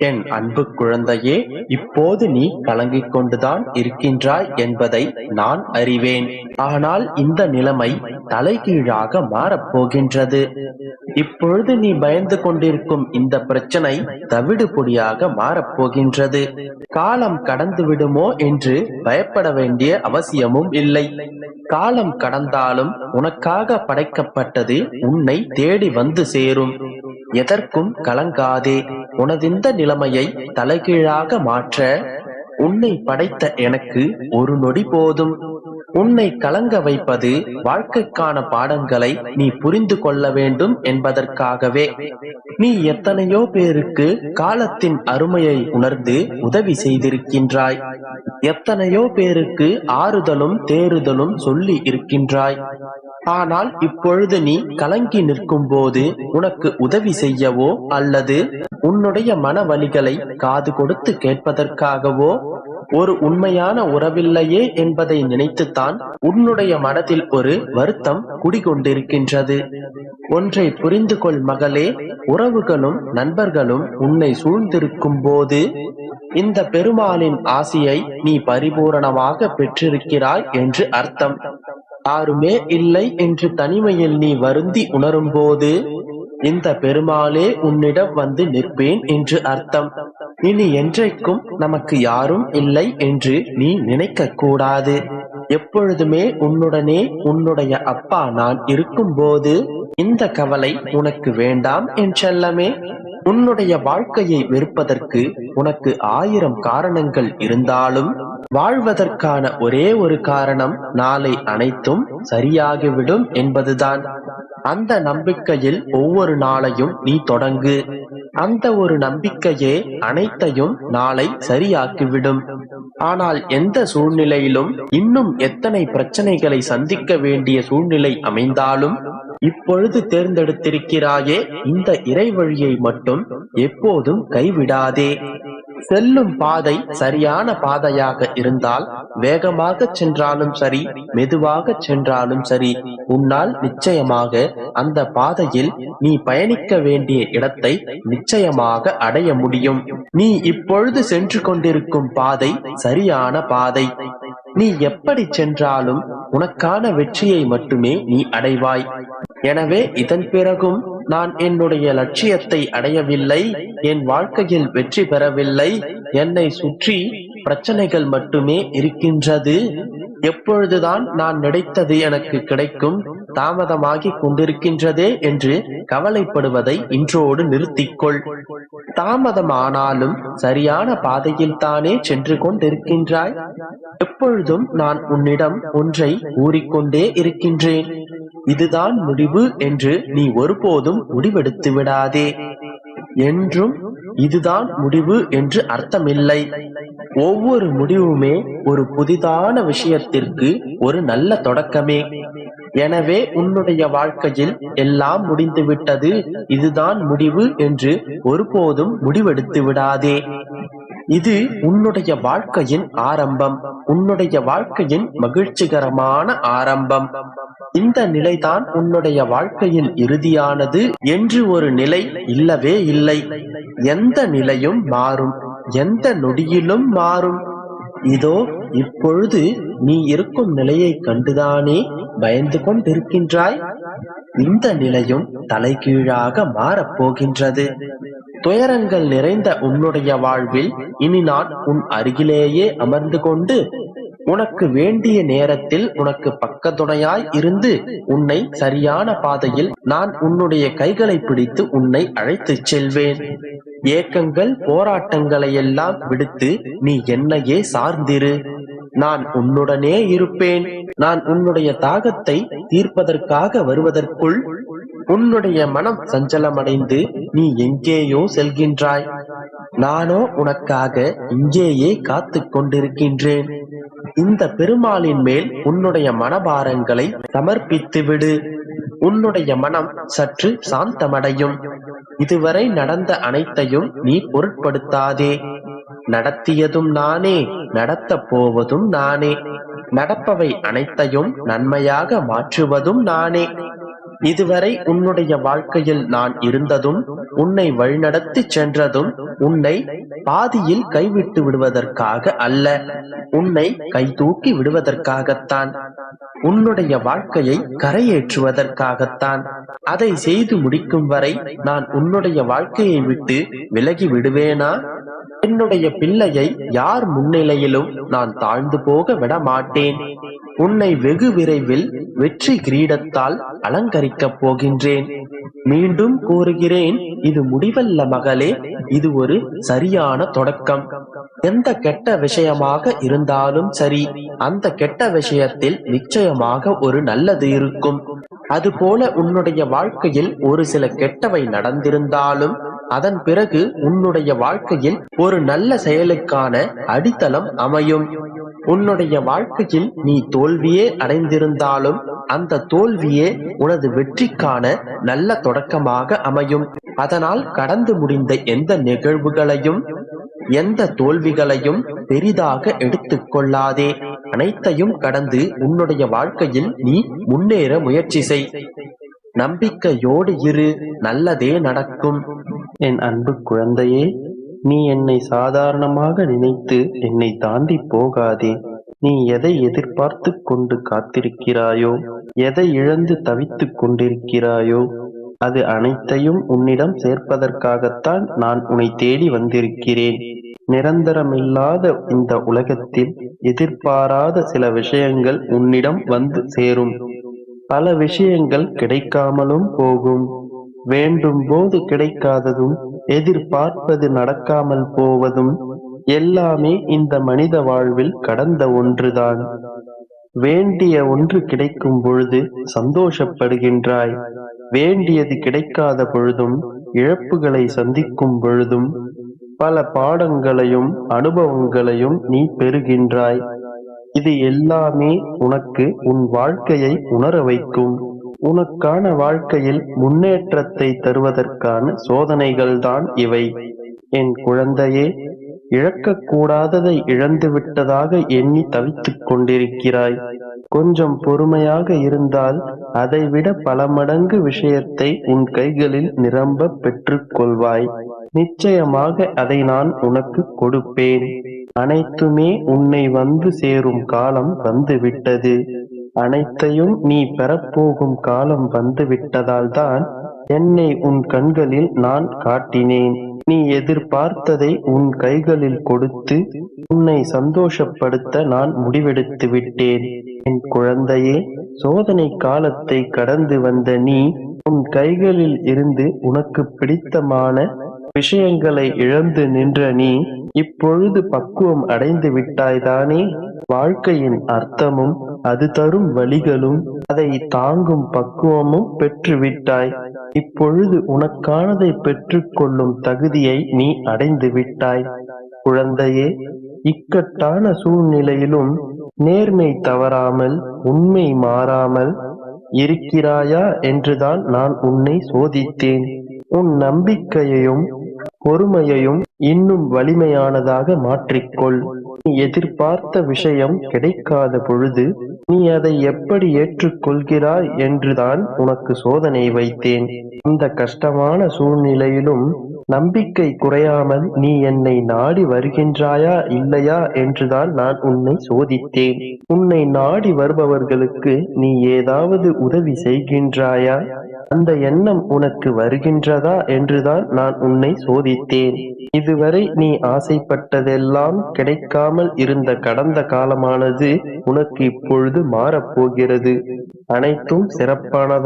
என் அன்பு குழந்தையே இப்போது நீ கலங்கிக் கொண்டுதான் இருக்கின்றாய் என்பதை நான் அறிவேன். ஆனால் இந்த நிலைமை தலைகீழாக மாறப்போகின்றது. இப்பொழுது நீ பயந்து கொண்டிருக்கும் இந்த பிரச்சனை தவிடு பொடியாக மாறப்போகின்றது. காலம் கடந்து விடுமோ என்று பயப்பட வேண்டிய அவசியமும் இல்லை. காலம் கடந்தாலும் உனக்காக படைக்கப்பட்டது உன்னை தேடி வந்து சேரும். எதற்கும் கலங்காதே. உனதிந்த நிலைமையை தலைகீழாக மாற்ற உன்னை படைத்த எனக்கு ஒரு நொடி போதும். உன்னை கலங்க வைப்பது வாழ்க்கைக்கான பாடங்களை நீ புரிந்து கொள்ள வேண்டும் என்பதற்காகவே. நீ எத்தனையோ பேருக்கு காலத்தின் அருமையை உணர்ந்து உதவி செய்திருக்கின்றாய். எத்தனையோ பேருக்கு ஆறுதலும் தேறுதலும் சொல்லி இருக்கின்றாய். ஆனால் இப்பொழுது நீ கலங்கி நிற்கும் போது உனக்கு உதவி செய்யவோ அல்லது உன்னுடைய மன வழிகளை காது கொடுத்து கேட்பதற்காகவோ ஒரு உண்மையான உறவில்லையே என்பதை நினைத்துத்தான் உன்னுடைய மனதில் ஒரு வருத்தம் குடிகொண்டிருக்கின்றது. ஒன்றை புரிந்து கொள் மகளே உறவுகளும் நண்பர்களும் உன்னை சூழ்ந்திருக்கும் போது இந்த பெருமாளின் ஆசியை நீ பரிபூரணமாக பெற்றிருக்கிறாய் என்று அர்த்தம். யாருமே இல்லை என்று தனிமையில் நீ வருந்தி உணரும் போது இந்த பெருமாளே உன்னிடம் வந்து நிற்பேன் என்று அர்த்தம். இனி என்றைக்கும் நமக்கு யாரும் இல்லை என்று நீ நினைக்க கூடாது எப்பொழுதுமே உன்னுடனே உன்னுடைய அப்பா நான் இருக்கும்போது இந்த கவலை உனக்கு வேண்டாம் என் செல்லமே. உன்னுடைய வாழ்க்கையை வெறுப்பதற்கு உனக்கு ஆயிரம் காரணங்கள் இருந்தாலும் வாழ்வதற்கான ஒரே ஒரு காரணம் நாளை அனைத்தும் சரியாகிவிடும் என்பதுதான். அந்த நம்பிக்கையில் ஒவ்வொரு நாளையும் நீ தொடங்கு. அந்த ஒரு நம்பிக்கையே அனைத்தையும் நாளை சரியாக்கிவிடும். ஆனால் எந்த சூழ்நிலையிலும் இன்னும் எத்தனை பிரச்சனைகளை சந்திக்க வேண்டிய சூழ்நிலை அமைந்தாலும் இப்பொழுது தேர்ந்தெடுத்திருக்கிறாயே இந்த இறைவழியை மட்டும் எப்போதும் கைவிடாதே. செல்லும் பாதை சரியான பாதையாக இருந்தால் வேகமாக சென்றாலும் சரி மெதுவாக சென்றாலும் சரி உன்னால் நிச்சயமாக அந்த பாதையில் நீ பயணிக்க வேண்டிய இடத்தை நிச்சயமாக அடைய முடியும். நீ இப்பொழுது சென்று கொண்டிருக்கும் பாதை சரியான பாதை. நீ எப்படி சென்றாலும் உனக்கான வெற்றியை மட்டுமே நீ அடைவாய். எனவே இதன் பிறகும் நான் என்னுடைய லட்சியத்தை அடையவில்லை என் வாழ்க்கையில் வெற்றி பெறவில்லை என்னை சுற்றி பிரச்சனைகள் மட்டுமே இருக்கின்றது. எப்பொழுதுதான் நான் நினைத்தது எனக்கு கிடைக்கும் தாமதமாகிக் கொண்டிருக்கின்றதே என்று கவலைப்படுவதை இன்றோடு நிறுத்திக்கொள். தாமதமானாலும் சரியான பாதையில் தானே சென்று கொண்டிருக்கின்றாய். எப்பொழுதும் நான் உன்னிடம் ஒன்றை கூறிக்கொண்டே இருக்கின்றேன். இதுதான் முடிவு என்று நீ ஒருபோதும் முடிவெடுத்து விடாதே. என்றும் இதுதான் முடிவு என்று அர்த்தமில்லை. ஒவ்வொரு முடிவுமே ஒரு புதிதான விஷயத்திற்கு ஒரு நல்ல தொடக்கமே. எனவே உன்னுடைய வாழ்க்கையில் எல்லாம் முடிந்துவிட்டது. இதுதான் முடிவு என்று ஒருபோதும் முடிவெடுத்து விடாதே. இது உன்னுடைய வாழ்க்கையின் ஆரம்பம் உன்னுடைய வாழ்க்கையின் மகிழ்ச்சிகரமான ஆரம்பம். இந்த நிலைதான் உன்னுடைய வாழ்க்கையின் இறுதியானது என்று ஒரு நிலை இல்லவே இல்லை. எந்த நிலையும் மாறும் எந்த நொடியிலும் மாறும். இதோ இப்பொழுது நீ இருக்கும் நிலையை கண்டுதானே பயந்து கொண்டிருக்கின்றாய்? இந்த நிலையும் தலைகீழாக மாறப்போகின்றது. துயரங்கள் நிறைந்த உன்னுடைய வாழ்வில் இனி நான் உன் அருகிலேயே அமர்ந்து கொண்டு உனக்கு வேண்டிய நேரத்தில் உனக்கு பக்கத்துணையாய் இருந்து உன்னை சரியான பாதையில் நான் உன்னுடைய கைகளை பிடித்து உன்னை அழைத்துச் செல்வேன். ஏக்கங்கள் போராட்டங்களை எல்லாம் விடுத்து நீ என்னையே சார்ந்திரு. நான் உன்னுடனே இருப்பேன். நான் உன்னுடைய தாகத்தை தீர்ப்பதற்காக வருவதற்குள் உன்னுடைய மனம் சஞ்சலமடைந்து நீ எங்கேயோ செல்கின்றாய். நானோ உனக்காக இங்கேயே காத்து கொண்டிருக்கின்றேன். இந்த பெருமாளின் மேல் உன்னுடைய மனபாரங்களை சமர்ப்பித்து விடு உன்னுடைய மனம் சற்று சாந்தமடையும். இதுவரை நடந்த அனைத்தையும் நீ பொருட்படுத்தாதே. நடத்தியதும் நானே. நடத்தப் போவதும் நானே. நடப்பவை அனைத்தையும் நன்மையாக மாற்றுவதும் நானே. இதுவரை உன்னுடைய வாழ்க்கையில் நான் இருந்ததும் உன்னை வழிநடத்தி சென்றதும் உன்னை பாதியில் கைவிட்டு விடுவதற்காக அல்ல. உன்னை கை தூக்கி விடுவதற்காகத்தான். உன்னுடைய வாழ்க்கையை கரையேற்றுவதற்காகத்தான். அதை செய்து முடிக்கும் வரை நான் உன்னுடைய வாழ்க்கையை விட்டு விலகி விடுவேனா? என்னுடைய பிள்ளையை யார் முன்னிலையிலும் நான் தாழ்ந்து போக விட மாட்டேன் உன்னை வெகு விரைவில் வெற்றி கிரீடத்தால் அலங்கரிக்கப் போகின்றேன். மீண்டும் கூறுகிறேன் இது முடிவல்ல மகளே இது ஒரு சரியான தொடக்கம். எந்த கெட்ட விஷயமாக இருந்தாலும் சரி அந்த கெட்ட விஷயத்தில் நிச்சயமாக ஒரு நல்லது இருக்கும். அதுபோல உன்னுடைய வாழ்க்கையில் ஒரு சில கெட்டவை நடந்திருந்தாலும் அதன் பிறகு உன்னுடைய வாழ்க்கையில் ஒரு நல்ல செயலுக்கான அடித்தளம் அமையும். உன்னுடைய வாழ்க்கையில் நீ தோல்வியே அடைந்திருந்தாலும் அந்த தோல்வியே உனது வெற்றிக்கான நல்ல தொடக்கமாக அமையும். அதனால் கடந்து முடிந்த எந்த நிகழ்வுகளையும் எந்த தோல்விகளையும் பெரிதாக எடுத்துக்கொள்ளாதே அனைத்தையும் கடந்து உன்னுடைய வாழ்க்கையில் நீ முன்னேற முயற்சி செய். நம்பிக்கையோடு இரு. நல்லதே நடக்கும். என் அன்பு குழந்தையே நீ என்னை சாதாரணமாக நினைத்து என்னை தாண்டி போகாதே. நீ எதை எதிர்பார்த்து கொண்டு காத்திருக்கிறாயோ எதை இழந்து தவித்துக் கொண்டிருக்கிறாயோ அது அனைத்தையும் உன்னிடம் சேர்ப்பதற்காகத்தான் நான் உன்னை தேடி வந்திருக்கிறேன். நிரந்தரமில்லாத இந்த உலகத்தில் எதிர்பாராத சில விஷயங்கள் உன்னிடம் வந்து சேரும். பல விஷயங்கள் கிடைக்காமலும் போகும். வேண்டும் போது கிடைக்காததும் எதிர்பார்ப்பது நடக்காமல் போவதும் எல்லாமே இந்த மனித வாழ்வில் கடந்த ஒன்றுதான். வேண்டிய ஒன்று கிடைக்கும் பொழுது சந்தோஷப்படுகின்றாய். வேண்டியது கிடைக்காத பொழுதும் இழப்புகளை சந்திக்கும் பொழுதும் பல பாடங்களையும் அனுபவங்களையும் நீ பெறுகின்றாய். இது எல்லாமே உனக்கு உன் வாழ்க்கையை உணர வைக்கும். உனக்கான வாழ்க்கையில் முன்னேற்றத்தை தருவதற்கான சோதனைகள்தான் இவை. என் குழந்தையே இழக்கக்கூடாததை இழந்து விட்டதாக எண்ணி தவித்துக் கொண்டிருக்கிறாய். கொஞ்சம் பொறுமையாக இருந்தால் அதைவிட பல மடங்கு விஷயத்தை உன் கைகளில் நிரம்ப பெற்றுக்கொள்வாய். நிச்சயமாக அதை நான் உனக்கு கொடுப்பேன். அனைத்துமே உன்னை வந்து சேரும் காலம் வந்துவிட்டது. அனைத்தையும் நீ பெறப்போகும் காலம் வந்துவிட்டதால் தான் என்னை உன் கண்களில் நான் காட்டினேன். நீ எதிர்பார்த்ததை உன் கைகளில் கொடுத்து உன்னை சந்தோஷப்படுத்த நான் முடிவெடுத்து விட்டேன். என் குழந்தையே சோதனை காலத்தை கடந்து வந்த நீ உன் கைகளில் இருந்து உனக்கு பிடித்தமான விஷயங்களை இழந்து நின்ற நீ இப்பொழுது பக்குவம் அடைந்து விட்டாய்தானே? வாழ்க்கையின் அர்த்தமும் அது தரும் வழிகளும் அதை தாங்கும் பக்குவமும் பெற்று விட்டாய் இப்பொழுது உனக்கானதை பெற்றுக்கொள்ளும் தகுதியை நீ அடைந்து விட்டாய். குழந்தையே இக்கட்டான சூழ்நிலையிலும் நேர்மை தவறாமல் உண்மை மாறாமல் இருக்கிறாயா என்றுதான் நான் உன்னை சோதித்தேன். உன் நம்பிக்கையையும் பொறுமையையும் இன்னும் வலிமையானதாக மாற்றிக்கொள். நீ எதிர்பார்த்த விஷயம் கிடைக்காத பொழுது நீ அதை எப்படி ஏற்றுக்கொள்கிறாய் என்றுதான் உனக்கு சோதனை வைத்தேன். இந்த கஷ்டமான சூழ்நிலையிலும் நம்பிக்கை குறையாமல் நீ என்னை நாடி வருகின்றாயா இல்லையா என்றுதான் நான் உன்னை சோதித்தேன். உன்னை நாடி வருபவர்களுக்கு நீ ஏதாவது உதவி செய்கின்றாயா? அந்த எண்ணம் உனக்கு வருகின்றதா என்றுதான் நான் உன்னை சோதித்தேன். இதுவரை நீ ஆசைப்பட்டதெல்லாம் கிடைக்காமல் இருந்த கடந்த காலமானது உனக்கு இப்பொழுது மாறப்போகிறது. அனைத்தும் சிறப்பானதா